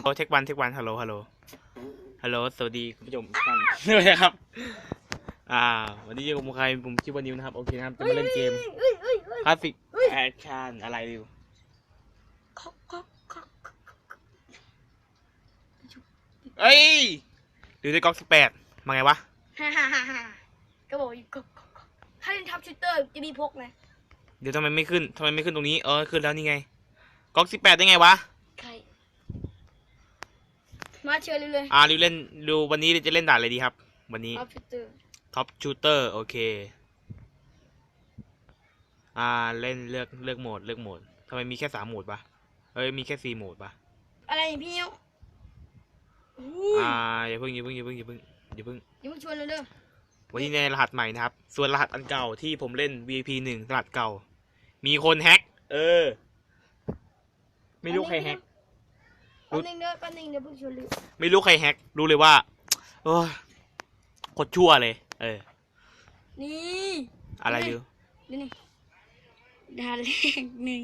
โอ้เทควันเทควันฮัลโหลฮัลโหลฮัลโหลสวัสดีคุณผู้ชมทุกท่านด้วยครับ อ่า วันนี้อยู่กับผมใครผมชื่อวันนิวนะครับ โอเคนะครับ จะมาเล่นเกมเฮ้ยเฮ้ยเฮ้ยคลาสสิกแอคชั่นอะไรดิวคอกคอกคอกเอ้ยดูได้ก๊อกสิบแปดมาไงวะฮ่าฮ่าฮ่าฮ่าก็บอกอยู่คอกคอกคอกถ้าเล่นทับชูเตอร์จะมีพกนะเดี๋ยวทำไมไม่ขึ้นทำไมไม่ขึ้นตรงนี้ เออขึ้นแล้วนี่ไง ก๊อกสิบแปดได้ไงวะใคร มาเชิญเลยเลยอ่าดิวเล่นดูวันนี้จะเล่นด่านอะไรดีครับ วันนี้ทับชูเตอร์ท็อปชูเตอร์โอเค อ่าเล่นเลือกเลือกโหมดเลือกโหมดทำไมมีแค่สามโหมดปะเอ้ยมีแค่สี่โหมดปะอะไรเนี่ยพี่นิ้วอู้อ่าอย่าเพิ่งอย่าเพิ่งอย่าเพิ่งอย่าเพิ่งอย่าเพิ่งอย่าเพิ่งชวนเลยเด้อวันนี้ในรหัสใหม่นะครับ ส่วนรหัสอันเก่าที่ผมเล่น VIP หนึ่งรหัสเก่า มีคนแฮ็ก เออ ไม่รู้ใครแฮ็ก แป๊บนึงเด้อแป๊บนึงเดี๋ยวเพิ่งชวนเลยไม่รู้ใครแฮ็กรู้เลยว่าโอ้ยโคตรชั่วเลย เออ นี่อะไรอยู่นี่นี่ดานเลขหนึ่ง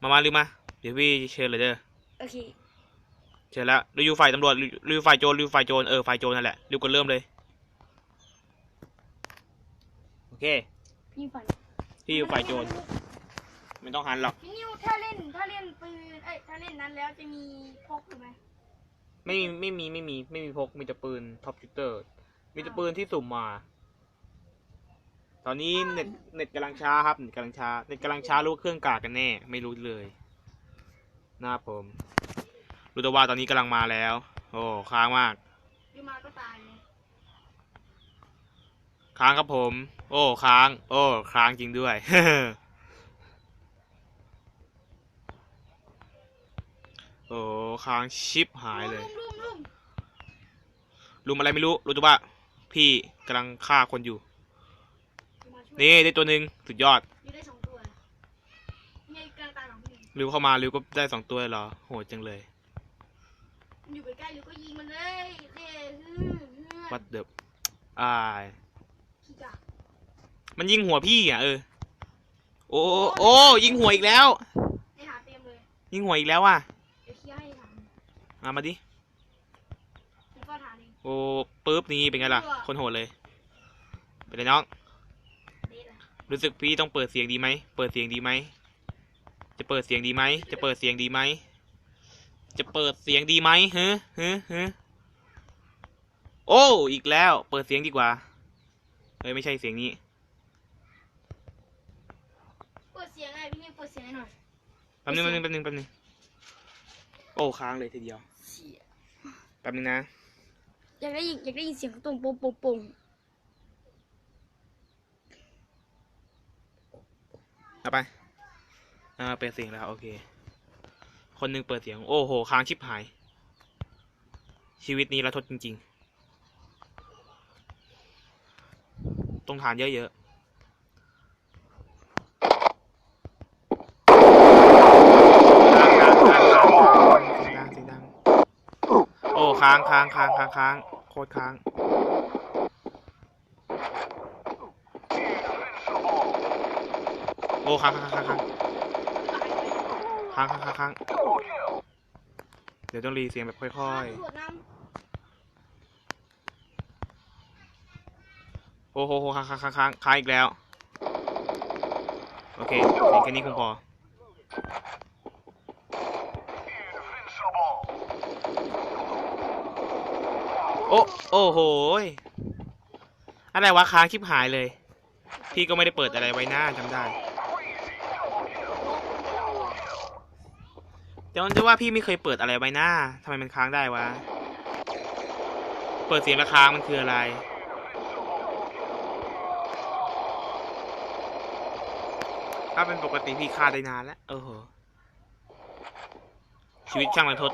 มามาลืมมา เดี๋ยวพี่เชิญเลยเด้อ โอเคเชิญแล้วรีวิวฝ่ายตำรวจรีรีวิวฝ่ายโจรรีวิวฝ่ายโจรเออฝ่ายโจรนั่นแหละรีวิวกันเริ่มเลย โอเคพี่ฝันพี่อยู่ฝ่ายโจร ไม่ต้องหันหรอก พี่นิวถ้าเล่นถ้าเล่นปืนเอ้ยถ้าเล่นนั้นแล้วจะมีพกหรือไหมไม่มีไม่มีไม่มีไม่มีพกมีแต่ปืนท็อปชูเตอร์ มีแต่ปืนที่สุ่มมา ตอนนี้เน็ตเน็ตกำลังช้าครับเน็ตกำลังช้าเน็ตกำลังช้ารู้ว่าเครื่องกากกันแน่ ไม่รู้เลยนะครับผมรู้แต่ว่าตอนนี้กำลังมาแล้ว โอ้ค้างมากอยู่มาก็ตายเลยค้างครับผม โอ้ค้าง โอ้ค้างจริงด้วย โอ้ค้างชิปหายเลย ลุ่มลุ่มลุมอะไรไม่รู้ รู้แต่ว่า พี่กำลังฆ่าคนอยู่ลุ่มมาช่วยนี่ได้ตัวหนึ่งสุดยอด อยู่ได้สองตัวนี่กลางตาของพี่ ริวเข้ามา ริวก็ได้สองตัวเลยเหรอ โหดจังเลย มันอยู่ใกล้ๆหรือก็ยิงมันเลยเด้ฮือวัดเดบอ่ายขี้กากมันยิงหัวพี่อะเออ โอ้โอ้โอ้ยิงหัวอีกแล้ว ไอ้หาเต็มเลยยิงหัวอีกแล้วอะ เดี๋ยวขี้ให้ถาม มามาดิผมก็ถามเองโอ้ปึ๊บนี่เป็นไงล่ะ คนโหดเลยเป็นไรน้อง เด็ดละรู้สึกพี่ต้องเปิดเสียงดีไหม เปิดเสียงดีไหม จะเปิดเสียงดีไหม จะเปิดเสียงดีไหม จะเปิดเสียงดีไหมเฮ้เฮ้เฮ้โอ้ อีกแล้ว เปิดเสียงดีกว่าเอ้ยไม่ใช่เสียงนี้ เปิดเสียงไงพี่นี่เปิดเสียงให้หน่อย แป๊บนึงแป๊บนึงแป๊บนึงแป๊บนึง โอ้ค้างเลยทีเดียวเสีย แป๊บนึงนะ อยากได้ยินอยากได้ยินเสียงตรงโป่งโป่งโป่งเอาไปอ่าเปิดเสียงแล้วโอเค คนหนึงเปิดเสียง โอ้โห ค้างชิบหาย ชีวิตนี้ระทดจริง ๆ ต้องทานเยอะ ๆ โอ้ ค้างค้างค้างค้างค้างโคตรค้าง โอ้ค้างค้างค้างค้างค้างค้างค้างค้างเดี๋ยวต้องรีเสียงแบบค่อยๆ โอ้โหโหค้างค้างค้างค้างค้างอีกแล้ว โอเคเสียงแค่นี้คงพอ โอ้โอ้โหอะไรวะค้างชิบหายเลย พี่ก็ไม่ได้เปิดอะไรไว้หน้าจำได้แต่มันจะว่าพี่ไม่เคยเปิดอะไรไว้หน้าทำไมมันค้างได้วะ เปิดเสียงแล้วค้างมันคืออะไรถ้าเป็นปกติพี่ฆ่าได้นานแล้ว เออโหชีวิตช่างรันทด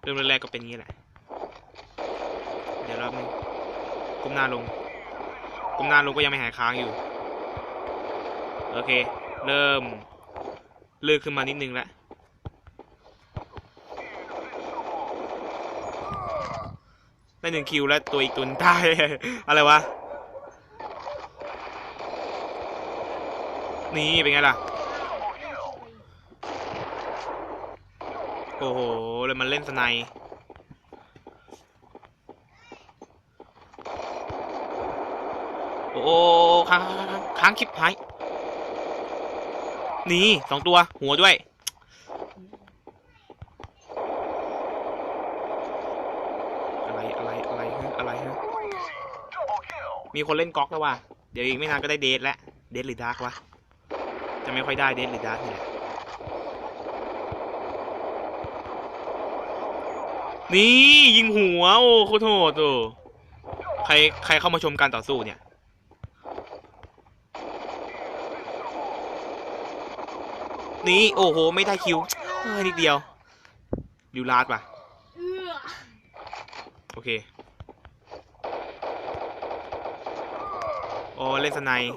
ำ เริ่มแรกก็เป็นงี้แหละ เดี๋ยวรอบนึงก้มหน้าลง ก้มหน้าลงก็ยังไม่หายค้างอยู่ โอเค เริ่มลือกขึ้นมานิดนึงแล้วได้หนึ่งคิวแล้วตัวอีกตัวหนึงตาย อะไรวะ นี่เป็นไงล่ะ โอ้โห เลยมันเล่นสไนโอ้โหค้างค้างค้างค้างคลิปหายนี่สองตัวหัวด้วย อะไรอะไรอะไรฮะอะไรฮะมีคนเล่นก๊อกแล้วว่ะ เดี๋ยวอีกไม่นานก็ได้เดทแล้ว เดทหรือดาร์กวะ จะไม่ค่อยได้เดทหรือดาร์กเนี่ย นี่ยิงหัว โอ้โคตรโหดโอ้ใครใครเข้ามาชมการต่อสู้เนี่ย นี่โอ้โห ไม่ได้คิวเฮ้ยนิดเดียวลิวลาดป่ะ โอเคโอ้เล่นสไนด์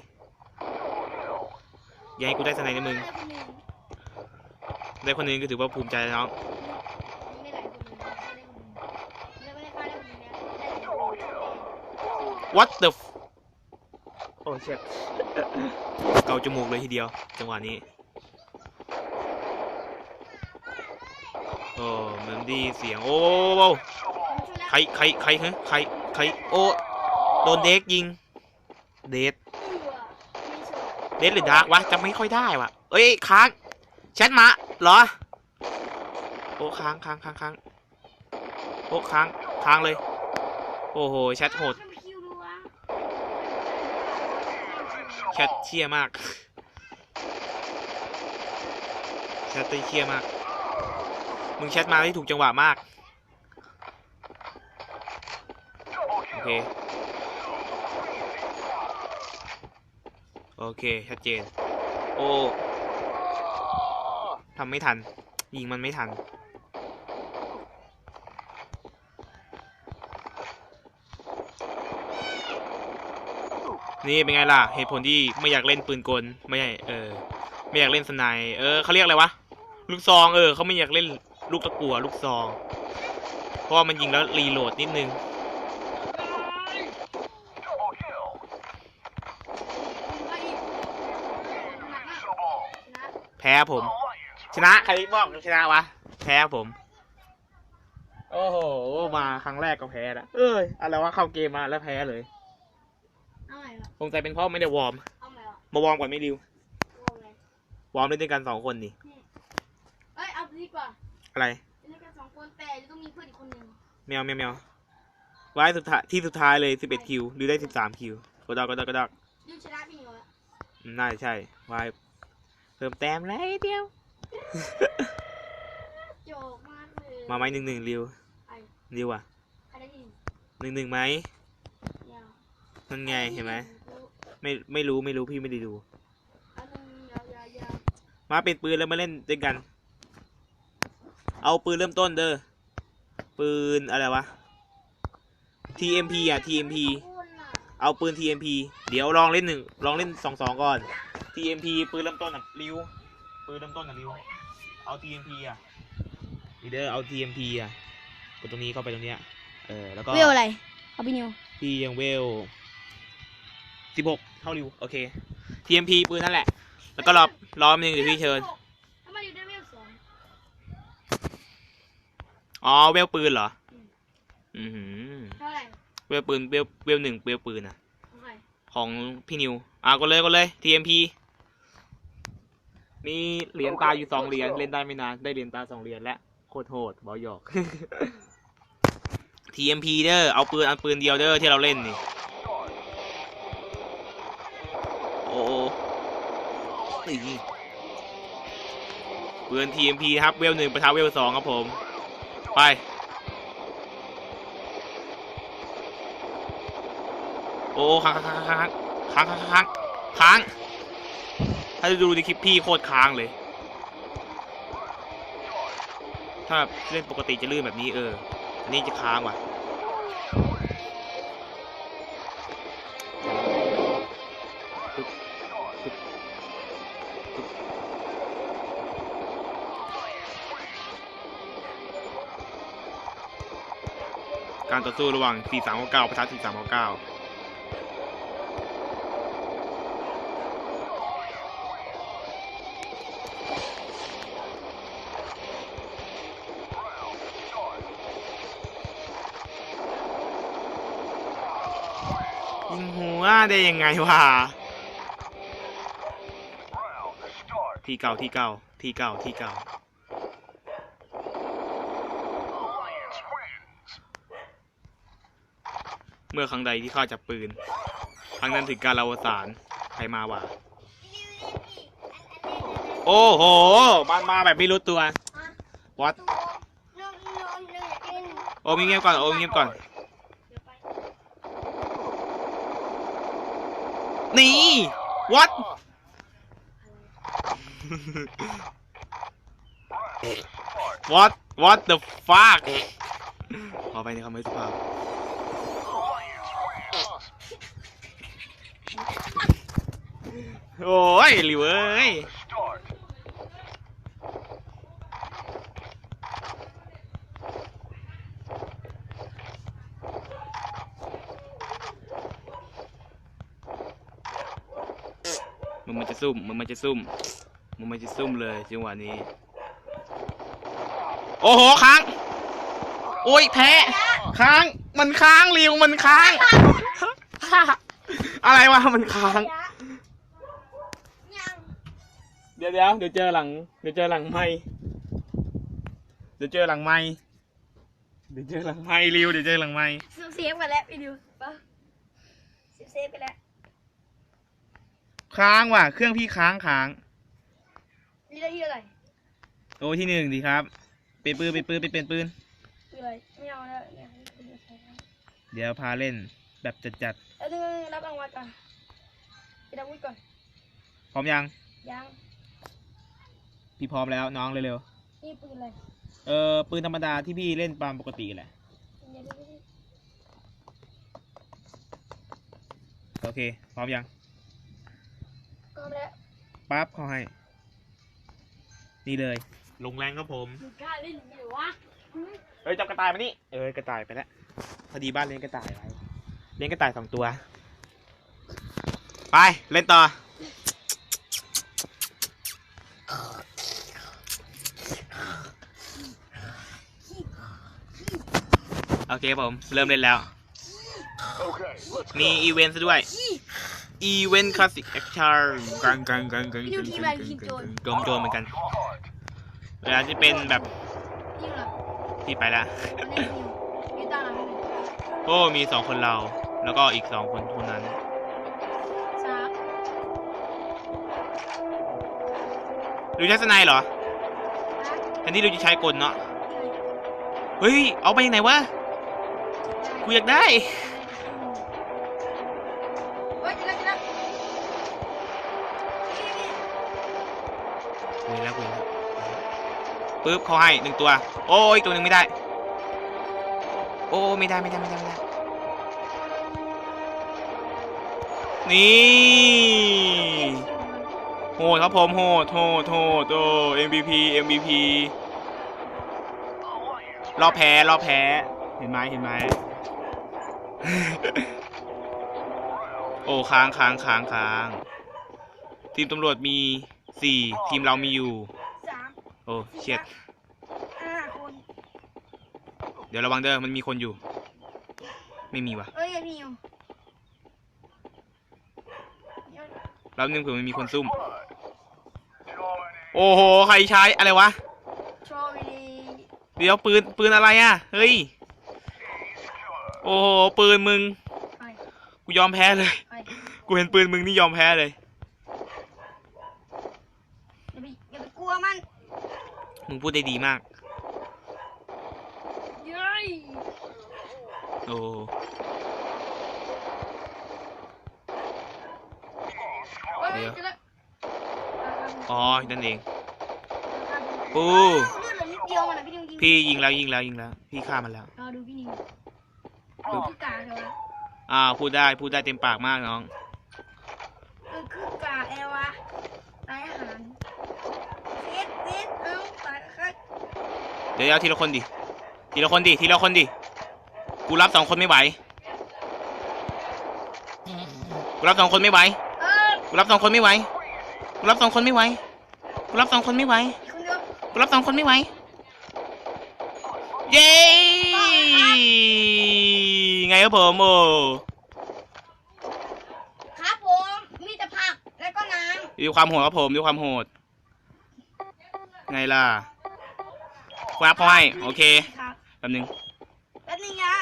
อยังให้กูได้สไนด์นะมึง ได้คนหนึงก็ถือว่าภูมิใจแล้ว what the f โอ้เช็ดเกาจมูกเลยทีเดียว จังหวะนี้ โอ้เหมันไดีเสียงโอ้โอ้ใครใครใครฮะใครใครโอ้โดนเด็กยิง เดทเดทหรือดาร์กวะจำไม่ค่อยได้วะเอ้ยค้างแชทมาเหรอ โอ้ค้างค้างค้างค้างโอ้ค้างค้างเลย โอ้โหแชทโหด แชทเชี่ยมากแชทเชี่ยมาก มึงแชทมาที่ถูกจังหวะมาก โอเค โอเค ชัดเจน โอ้ทำไม่ทัน ยิงมันไม่ทัน นี่เป็นไงล่ะ เหตุผลที่ไม่อยากเล่นปืนกลไม่ใช่เออ ไม่อยากเล่นสไนเออเขาเรียกอะไรวะลูกซองเออเขาไม่อยากเล่นลูกตะกัวลูกซอง เพราะมันยิงแล้วรีโหลดนิดนึงแพ้ผม ชนะใครบอกชนะวะแพ้ผม โอ้โห มาครั้งแรกก็แพ้ละเอ้ยอะไรวะเข้าเกมมาแล้วแพ้เลย อาไหนล่ะคงใจเป็นเพราะไม่ได้วอร์ม เอาไหนล่ะมาวอร์มก่อนไม่ริวเอาไหนวอร์มเล่นด้วยกันสองคนนี่ เอ้ยเอาดีกว่าอะไร เล่นกันสองคนแต่จะต้องมีเพื่อนอีกคนหนึ่งแมวแมวแมวไว้สุดท้ายที่สุดท้ายเลยสิบเอ็ดคิวหรือได้สิบสามคิวกระดอกกระดอกกระดอกยูชนะพี่เหรออืมน่าจะใช่ไว้เพิ่มแต้มเลยเดียว โจกมากเลยมาไหมหนึ่งหนึ่งริวไอ้ริวอะใครได้ยินหนึ่งหนึ่งไหมเนี่ย นั่นไงเห็นไหมไม่ไม่รู้ไม่รู้พี่ไม่ได้ดูอันนึงยาวยาวยาวมาเป็นปืนแล้วมาเล่นด้วยกัน เอาปืนเริ่มต้นเด้อปืนอะไรวะ TMP อะ TMP คุณน่ะเอาปืน TMP เดี๋ยวลองเล่นหนึ่งลองเล่นสองสองก่อน TMP ปืนเริ่มต้นอะริวปืนเริ่มต้นอะริวเอา TMP อะดีเดอร์เอา TMP อะกดตรงนี้เข้าไปตรงเนี้ยเออแล้วก็เวลอะไรเอาพี่นิวพี่ยังเวล สิบหกเท่าริวโอเค TMP ปืนนั่นแหละ แล้วก็รอรอแป๊บนึงเดี๋ยวพี่เชิญ ทำไมอยู่ได้เวลสองอ๋อเวลปืนเหรอ อือหือเท่าไหร่เวลปืนเวลเวลหนึ่งเวลปืนอะเท่าไหร่ของพี่นิว อะก็เลยก็เลย TMP มีเหรียญตาอยู่สองเหรียญเล่นได้ไม่นานได้เหรียญตาสองเหรียญแล้วโคตรโหดบอหยอก TMP เด้อเอาปืนอันปืนเดียวเด้อที่เราเล่นนี่ นี่ปืน TMP ครับเวลหนึ่งประทะเวลสองครับผม ไป โอ้ค้างค้างค้างค้างค้างค้างค้างถ้าจะดูในคลิปพี่โคตรค้างเลย ถ้าเล่นปกติจะลื่นแบบนี้เออ อันนี้จะค้างว่ะ การต่อสู้ระหว่าง 4369ประทะ4369ยิงหัวได้ยังไงวะทีเก่าทีเก่าทีเก่าทีเก่า เมื่อครั้งใดที่ข้าจับปืนครั้งนั้นถึงการอวสานใครมาวะโอ้โหมันมาแบบไม่รู้ตัววัดน้องน้องน้องอยากเล่นโอ้มเงียบๆก่อนโอ้มเงียบก่อนเดี๋ยวไปนี่ what what what the fuck ขอไปในคำไม่สุภาพ โอ้ยหลิวเอ้ยมึงมันจะซุ่มมึงมันจะซุ่มมึงมันจะซุ่มเลยจังหวะนี้ โอ้โหค้างโอ้ยแพ้ค้าง มันค้างริวมันค้าง อะไรวะมันค้างยัง เดี๋ยวเดี๋ยวเดี๋ยวเจอหลัง เดี๋ยวเจอหลังไม่เดี๋ยวเจอหลังไม่เดี๋ยวเจอหลังไม่ริวเดี๋ยวเจอหลังไม่เซฟกันแล้วไปดูปะเซฟเซฟไปแล้วค้างว่ะ เครื่องพี่ค้างค้างนี่ได้ที่อะไรโอ้ที่หนึ่งดีครับ เป็นปืนเป็นปืนเป็นเป็นปืนคืออะไรไม่เอาแล้วเนี่ยคุณจะใช้แล้วเดี๋ยวพาเล่นแบบจัดแล้วนึงรับรางวัลก่อนไปรับวุ้ยก่อนๆพร้อมยังยัง พี่พร้อมแล้วน้องเร็วนี่ปืนอะไรๆเออปืนธรรมดาที่พี่เล่นตามปกติแหละเดี๋ยวดูดิโอเค พร้อมยัง ก็แล้วปั๊บเข้าให้ นี่เลย ลงแรงครับผม มึงกล้าเล่นอย่างนี้เหรอวะเอ้ยจับกระต่ายมานี่ เอ้ยกระต่ายไปแล้ว พอดีบ้านเลี้ยงกระต่ายไว้เลี้ยงกระต่ายสองตัว ไป เล่นต่อ เคผม เริ่มเล่นแล้ว มีอีเวนต์ซะด้วย อีเวนต์คลาสสิกแอคชั่นกังกังกังกังกังกังกังโดมโดมเหมือนกัน เวลาจะเป็นแบบยิงเหรอที่ไปละมันเล่นยิงยิงตาหลังโอ้มีสองคนเรา แล้วก็อีกสองคนเท่านั้นสามดูใช้สไนด์เหรอนะแทนที่ดูจะใช้กลเนาะ เฮ้ย เอาไปยังไงวะ กูอยากได้เฮ้ยเจอแล้วเจอแล้วกูเห็นแล้วกูเห็นแล้วปึ๊บเขาให้หนึ่งตัว โอ้ยตัวหนึ่งไม่ได้ โอ้ไม่ได้ไม่ได้ไม่ได้ไม่ได้นี่โหดครับผมโหดโหดโหดโอ้ MVP MVP รอบแพ้รอบแพ้ เห็นไหมเห็นไหม โอ้ค้างค้างค้างค้าง ทีมตำรวจมีสี่ทีมเรามีอยู่ สามโอ้เชียดห้าคน เดี๋ยวระวังเด้อมันมีคนอยู่ ไม่มีวะเอ้ยยังมีอยู่แล้วนึงเผื่อมันมีคนซุ่ม โอ้โห ใครใช้อะไรวะชอวีเดี๋ยวปืนปืนอะไรอะ เฮ้ย โอ้โหปืนมึงไปกูยอมแพ้เลยไปกูเห็นปืนมึงนี่ยอมแพ้เลย อย่าไปอย่าไปกลัวมันมึงพูดได้ดีมาก เย้ยโอ้เฮ้ยเดี๋ยวเจอแล้วอ๋อนั่นเอง ปูอ้าวเลือดเหลือนิดเดียวมันอะพี่นิวยิงพี่ยิงแล้วยิงแล้วยิงแล้ว พี่ฆ่ามันแล้ว รอดูพี่นิว ดูคือกาเลยวะอ่าพูดได้พูดได้เต็มปากมากน้อง เออคือกาเลยวะตายอาหารเซ็ตเซ็ตเอ้าตายค่ะเดี๋ยวเอาทีละคนดิ ทีละคนดิ ทีละคนดิ กูรับสองคนไม่ไหว กูรับสองคนไม่ไหว เออกูรับสองคนไม่ไหว กูรับสองคนไม่ไหว กูรับสองคนไม่ไหว อีกคนเดียว กูรับสองคนไม่ไหว เย้ ไงครับผมโอ้ครับผม มีแต่ผักแล้วก็น้ำดูความโหดครับผมดูความโหด ไงล่ะคว้าพ่อยโอเคำคบแป๊บนึงแป๊บนึงนะ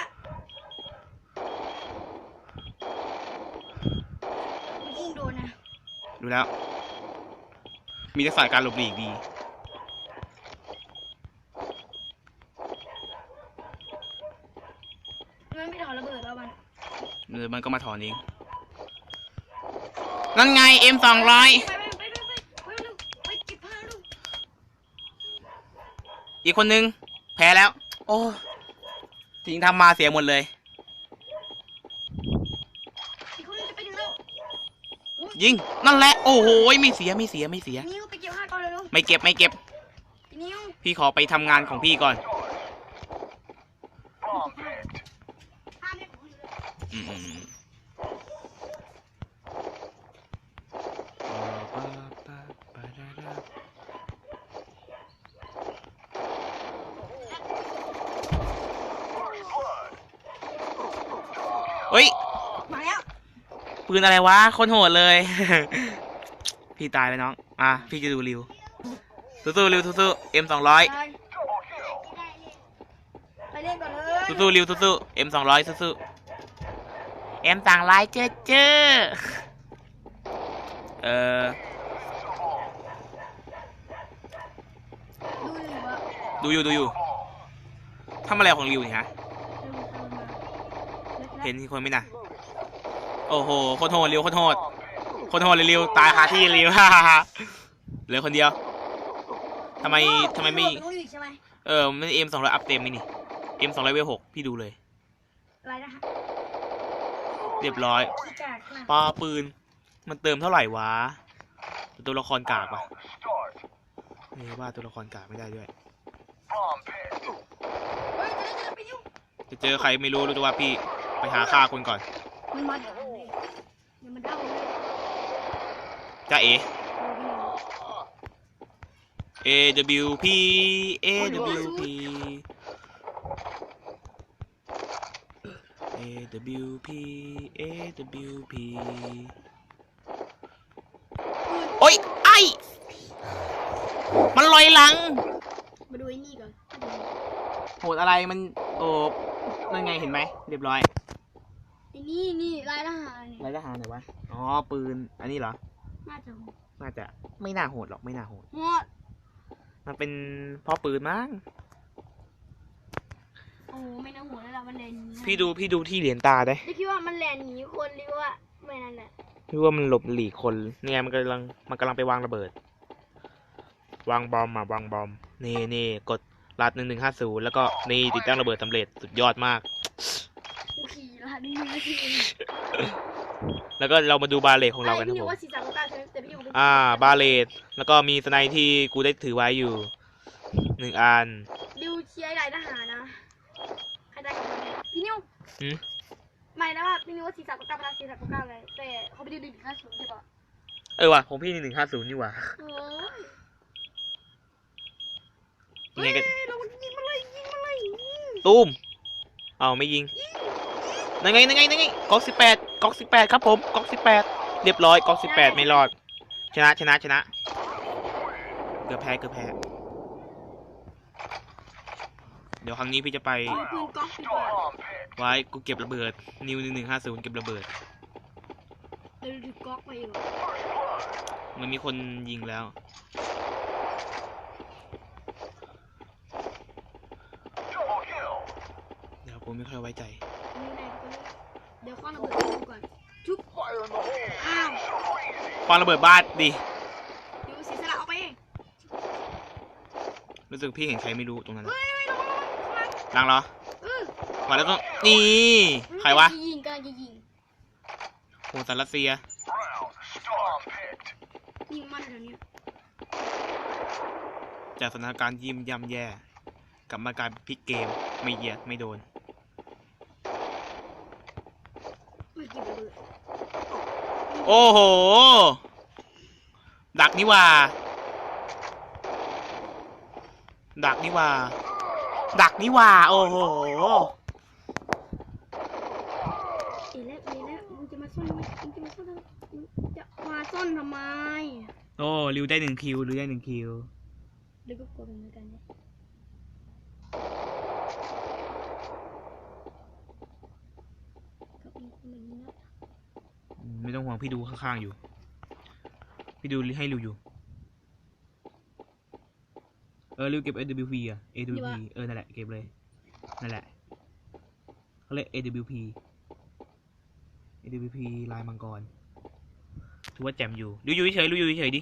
ยิงโดนนะ ดูแล้ว มีทัสายการหลบหลีกดี เออมันก็มาถอนเองนั่นไง M สองร้อยอีกคนนึง แพ้แล้ว โอ้ทิ้งทำมาเสียหมดเลย ยิง นั่นแหละ โอ้โห ไม่เสีย ไม่เสีย ไม่เสีย ไม่เก็บ ไม่เก็บ พี่ขอไปทำงานของพี่ก่อน ผ้าไม่ของอยู่ เลยอืมอืมอืมเฮ้ย มาแล้ว ปืนอะไรวะ คนโหดเลย พี่ตายแล้วน้อง อะ พี่จะดูริว สู้ๆริวสู้ๆ M สองร้อยไปไปเล่นก่อนเลยสู้ๆริวสู้ๆ M สองร้อยสู้ๆ M สองร้อยเจ้อเจ้อเออดูอยู่อดูอยู่ดูอยู่ทำอะไรของริวนี่ฮะเร็วตามมาเห็นคนไหมน่ะโอ้โหโคตรโหดริวโคตรโหดโคตรโหดเลยริวตายคาที่ริวฮ่าฮ่าฮ่าเหลือคนเดียวทำไมทำไมไม่เออไม่เอ็มสองร้อยอัพเต็มไหมนี่เอ็มสองร้อยเวลหกพี่ดูเลยอะไรนะฮะ เรียบร้อยขี้กากนะปาปืน มันเติมเท่าไหร่วะ ตัวละครกากวะเฮ้ยว่าตัวละครกากไม่ได้ด้วยเฮ้ยจะได้จะได้ไปยุ่งจะเจอใครไม่รู้รู้แต่ว่าพี่ ไปหาฆ่าคนก่อนมันมาเดี๋ยวเลยเดี๋ยวมันเด้าเลยจ้าเอเออพี่หนู A W P A W P A W P A W P โอ้ย ไอ มันลอยหลัง มาดูไอ้นี่ก่อนโหดอะไรมัน โอ้นั่นไงเห็นไหม เรียบร้อยไอ้นี่นี่ลายทหารเนี่ยไรทหารไหนวะ อ๋อ ปืน อันนี้เหรอ น่าจะน่าจะไม่น่าโหดหรอก ไม่น่าโหด หมดมันเป็นเพ่อปืนมั้ง โอ้ไม่น่าหัวแล้วล่ะมันแลนหนีพี่ดูพี่ดูที่เหรียญตาได้ไม่คิดว่ามันแลนหนีคนหรือว่าไม่นั่นแหละพี่ว่ามันหลบหลีกคน เนี่ยมันกำลังมันกำลังไปวางระเบิด วางบอมอะวางบอม นี่นี่กดรัดหนึ่งหนึ่งห้าศูนย์แล้วก็นี่ติดตั้งระเบิดสำเร็จสุดยอดมาก กูขี่ละนี่ไม่ใช่เองแล้วก็เรามาดูบาเลตของเรากันครับพี่ผมว่าสี่สามเก้าใช่ไหมแต่พี่อยู่อ่า บาเลตแล้วก็มีสไนด์ที่กูได้ถือไว้อยู่หนึ่งอัน ดิวเชียร์ลายทหารนะใคร ได้กับมันเนี่ยพี่นิวหืมไม่แล้วว่าพี่นิวว่าสี่สามเก้าพนักสี่สามเก้าเลยแต่เขาไปดูดึงห้าศูนย์ใช่ปะเออว่ะของพี่หนึ่งห้าศูนย์นี่หว่าโอ้ยยังไงกันเฮ้ยเรายิงมันเลยยิงมันเลยยิงตูมเอาไม่ยิงนั่นไงนั่นไงนั่นไงก๊อกสิบแปดก๊อกสิบแปดครับผมก๊อกสิบแปดเรียบร้อยก๊อกสิบแปดไม่รอด ชนะชนะชนะ เกือบแพ้เกือบแพ้ เดี๋ยวครั้งนี้พี่จะไปเอาปืนก๊อกดีกว่าไว้กูเก็บระเบิด นิวหนึ่งหนึ่งห้าศูนย์เก็บระเบิด เดี๋ยวดูก๊อกไปอยู่มันมีคนยิงแล้ว เดี๋ยวผมไม่ค่อยไว้ใจ นี่แน่คนนี้เดี๋ยวข้อระเบิดดูก่อนจุ๊บอ้าวควางระเบิดบ้านดิดิวเสียสละเอาไปเองรู้สึกพี่เห็นใครไม่รู้ตรงนั้นเฮ้ยระ วังระวังลังเหรอเออมาแล้วต้องนี่ ใครวะกำลังจยิงกำลังจะยิงโหสารรัสเซีย ยิงมันเดี๋ยวนี้จากสถานการณ์ยิ้มย่ำแย่ กลับมากลายเป็นพลิกเกม ไม่เหยียดไม่โดน ไม่เก็บระเบิดโอ้โห ดักนี่ว่า ดักนี่ว่า ดักนี่ว่า โอ้โห เอ๋แล้วเอ๋แล้วมึงจะมาซ่อนไหมมึงจะมาซ่อนทำไมมึงจะมาซ่อนทำไมโอ้ริวได้หนึ่งคิวริวได้หนึ่งคิว เดี๋ยวก็กดเหมือนกันเนี่ยกับอีกคนหนึ่งนะอืมไม่ต้องห่วงพี่ดูข้างๆอยู่ พี่ดูให้ริวอยู่ เออริวเก็บ AWP อะ AWP เออ นั่นแหละ เก็บเลย นั่นแหละเขาเรียก AWP AWP ลายมังกร ถือว่าแจ่มอยู่ริวอยู่เฉยๆริวอยู่เฉยๆดิ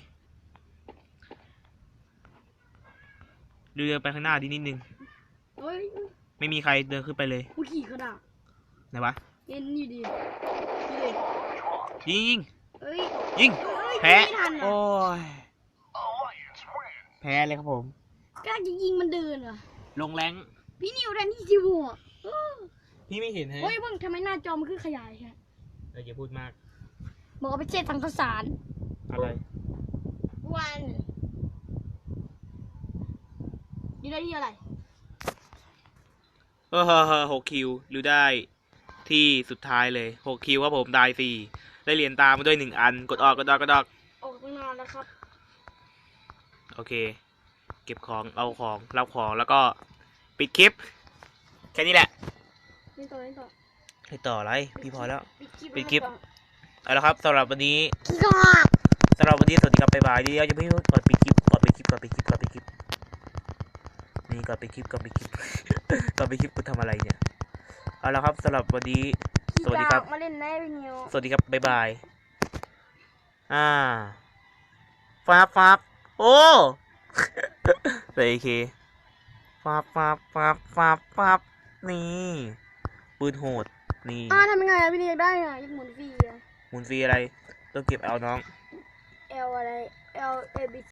ริวเดินไปข้างหน้าดินิดนึง เฮ้ยไม่มีใครเดินขึ้นไปเลย กูขี่กระดาษไหนวะเอ็นอยู่ดีนี่เลยยิงยิงเอ้ยยิง เอ้ยแพ้ ไม่ทันโอ้อะยแพ้เลยครับผม กล้าจะยิงมันเดินเหรอ ลงแรงพี่นิวแทนที่จิวอะเออพี่ไม่เห็นฮะเฮ้ยเพิ่งทำไมหน้าจอมันขึ้นขยายแค่เอออย่าพูดมากบอกว่าไปเช็ดทางข้าวสารอะไรวันอยู่ได้ที่อะไรเออหกคิวหรือได้ที่สุดท้ายเลยหกคิวครับผมได้สี่ได้เหรียญตามมาด้วยหนึ่งอัน กดออกกดออกกดออก ออกตั้งนานแล้วครับ โอเคเก็บของเอาของรับของแล้วก็ปิดคลิป แค่นี้แหละนี่ต่อนี่ต่อให้ต่ออะไรพี่พอแล้ว ปิดคลิปปิดคลิปแล้วเอาละครับสำหรับวันนี้ขี้กากสำหรับวันนี้สวัสดีครับบ๊ายบายเดี๋ยวจะไม่ก่อนปิดคลิปก่อนปิดคลิปก่อนปิดคลิปก่อนปิดคลิปนี่ก่อนปิดคลิปก่อนปิดคลิปก่อนปิดคลิปกูทำอะไรเนี่ยเอาละครับสำหรับวันนี้สวัสดีครับขี้กากมาเล่นได้พี่นิวสวัสดีครับบ๊ายบายอ่าฟ้าบฟ้าบโอ้ ใส่เคฟ้าบฟ้าบฟ้าบฟ้าบฟ้าบนี่ปืนโหด นี่อ่าทำยังไงอะพี่นิวได้อะยังหมุนฟรีอะหมุนฟรีอะไร ต้องเก็บเอาน้อง L อะไร L A B